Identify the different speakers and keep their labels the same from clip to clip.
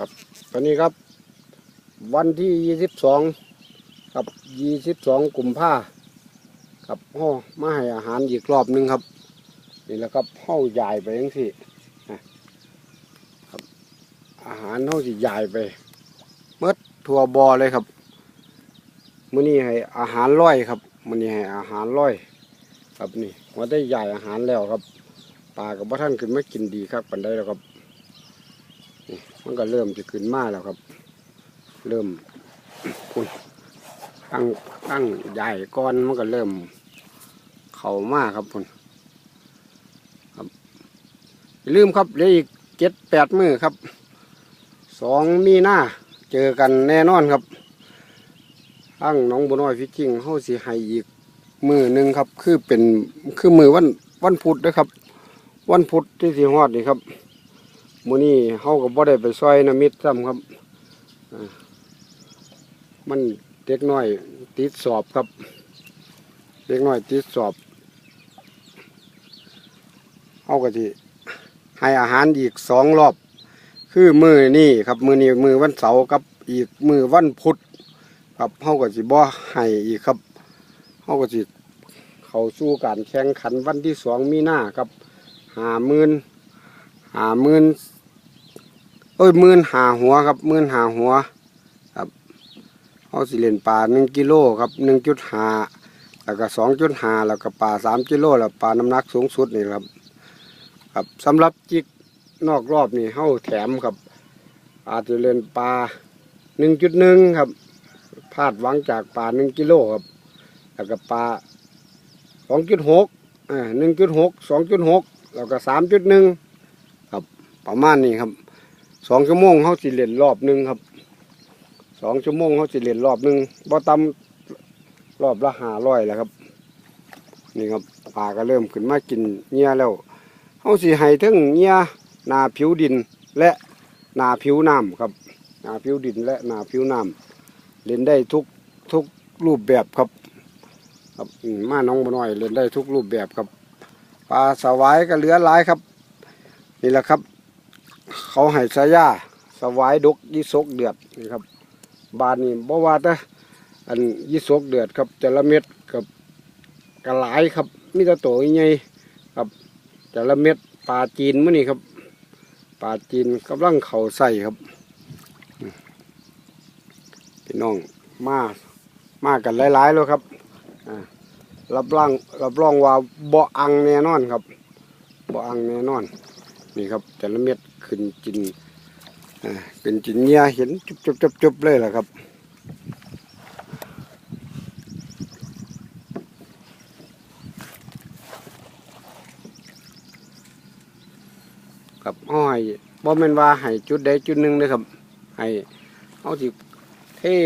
Speaker 1: ครับ ตอนนี้ครับ วันที่ยี่สิบสองครับยี่สิบสองกลุ่มภาครับห่อมาให้อาหารอีกรอบหนึงครับ นี่แหละครับห่อใหญ่ไปยังสิครับ อาหารห่อสิใหญ่ไปเมื่อทั่วบอเลยครับมื้อนี้ให้อาหารร้อยครับมื้อนี้ให้อาหารร้อย ครับนี่ว่าได้ใหญ่อาหารแล้วครับปลากับพระท่านขึ้นมากินดีครับปันได้แล้วครับ มันก็เริ่มจะขึ้นมาแล้วครับ เริ่มพุ่นตั้งตั้งใหญ่ก้อนมันก็เริ่ม เข่ามากครับพุ่นครับลืมครับเหลืออีกเจ็ดแปดมือครับสองมีหน้าเจอกันแน่นอนครับทั้งน้องบัวน้อยฟิชชิงเฮาสิให้อีกมือหนึ่งครับ คือเป็นคือมือวันวันพุธนะครับ วันพุธที่สีฮอดนี่ครับ มื้อนี้เฮาก็บ่ได้ไปซอยน้ำมิตรซ้ำครับมันเด็กน้อยติดสอบครับเด็กน้อยติดสอบเฮาก็สิให้อาหารอีกสองรอบ คือมือนี่ครับมือนี้มือวันเสาร์กับอีกมือวันพุธครับเฮาก็สิบ่ให้อีกครับเขาก็สิเขาสู่การแข่งขันวันที่สองมีหน้าครับหาหมื่นหาหมื่น เอ้ยมื่นหาหัวครับมื่นหาหัวครับเขาสิเลนปลาหนึ่งกิโลครับหนึ่งจุดหาแล้วก็สองจุดหาแล้วก็ปลาสามกิโลแล้วปลาน้ำหนักสูงสุดนี่ครับ ครับสำหรับจิกนอกรอบนี่เขาแถมครับ อาจจะเลนปลาหนึ่งจุดหนึ่งครับพลาดหวังจากปลาหนึ่งกิโลครับ แล้วก็ปลาสองจุดหกอ่าหนึ่งจุดหกสองจุดหกแล้วก็สามจุดหนึ่งครับประมาณนี้ครับ สองชั่วโมงเขาสิเล่นรอบหนึ่งครับสองชั่วโมงเขาสิเล่นรอบหนึ่งบ่ต่ำรอบละหาร้อยแหละครับ นี่ครับปลาก็เริ่มขึ้นมากินเงี้ยแล้วเขาสิให้ทั้งเงี้ยนาผิวดินและนาผิวน้ำครับนาผิวดินและนาผิวน้ำเล่นได้ทุกทุกรูปแบบครับครับมาน้องบน้อยเล่นได้ทุกรูปแบบครับปลาสวายก็เหลือหลายครับ นี่แหละครับ เขาให้สายาสวายดกยี่สกเดือดนี่ครับ บานนี่บ่ว่าแต่อันยี่สกเดือดครับแต่ละเม็ดกับกระหลายครับมีต่โตใหญ่ครับแต่ละเม็ดปลาจีนมื้อนี่ครับปลาจีนกำลังเข่าใส่ครับพี่น้องมามากันหลายๆแล้วครับรับรองรับรองว่าบ่อังแน่นอนครับบ่อังแน่นอน นี่ครับแต่ละเม็ด ขึ้นจินอ่าเป็นจินเนียเห็นจุบจุบจุบจุบเลยล่ะครับครับอ้อยบ่แม่นว่าให้จุดใดจุดหนึ่งเลยครับให้เอาสิเท่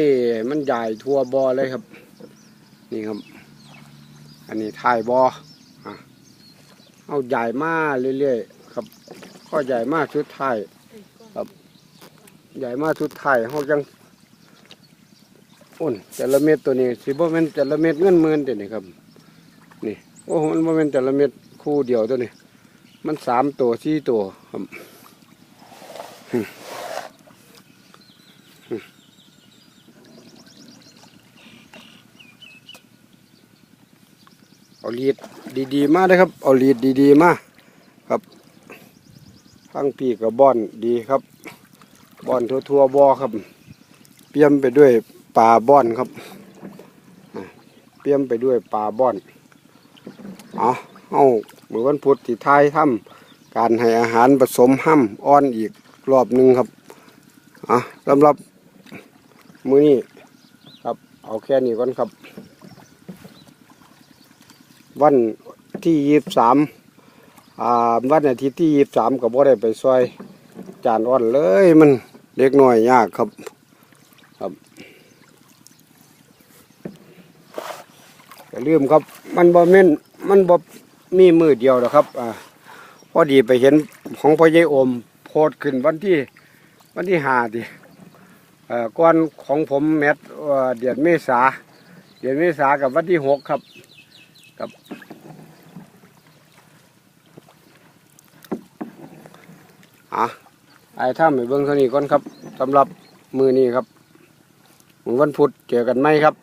Speaker 1: มันใหญ่ทั่วบ่อเลยครับ นี่ครับ อันนี้ถ่ายบออะเอาใหญ่มากเรื่อยๆ ครับก็ใหญ่มากชุดไทยครับ ใหญ่มากชุดไทยเขาจังอ้นแต่ละเม็ดตัวนี้สิบ่แม่นแต่ละเม็ดเงินหมื่นเดี๋ยนี้ครับ นี่โอ้มันบ่แม่นแต่ละเม็ดคู่เดียวตัวนี้ มันสามตัวสี่ตัวครับหึหึเอาลีดดีๆ มาเลยครับ เอาลีดดีๆ มาครับ ข้งปีกับบอนดีครับบอนทั่วๆบอครับ เปี่ยมไปด้วยปลาบอนครับเปี่ยมไปด้วยปลาบอนเอาเอาเมื่อวันพุธที่ท้ายถ้ำการให้อาหารผสมห้ำอ้อนอีกรอบหนึ่งครับอะสำหรับมือนี้ครับเอาแค่นี้ก่อนครับ วันที่ยี่สิบสาม อ่าวันอาทิตย์ที่ยี่สามก็บ่ได้ไปซอยจานอ่อนเลยมันเล็กน้อยยากครับครับอย่าลืมครับ มันบ่แม่นมันบ่มีมือเดียวหรอกครับอ่าพอดีไปเห็นของพ่อใหญ่โอม โพสต์ขึ้นวันที่วันที่ห้าดิเอ่อก่อนของผมแมทเอ่อเดือนเมษาเดือนเมษากับวันที่หกครับ อะถ่ายถ้ำไปเบิ้งเท่านี้ก่อนครับสำหรับมือนี้ครับวันพุธเจอกันไหมครับ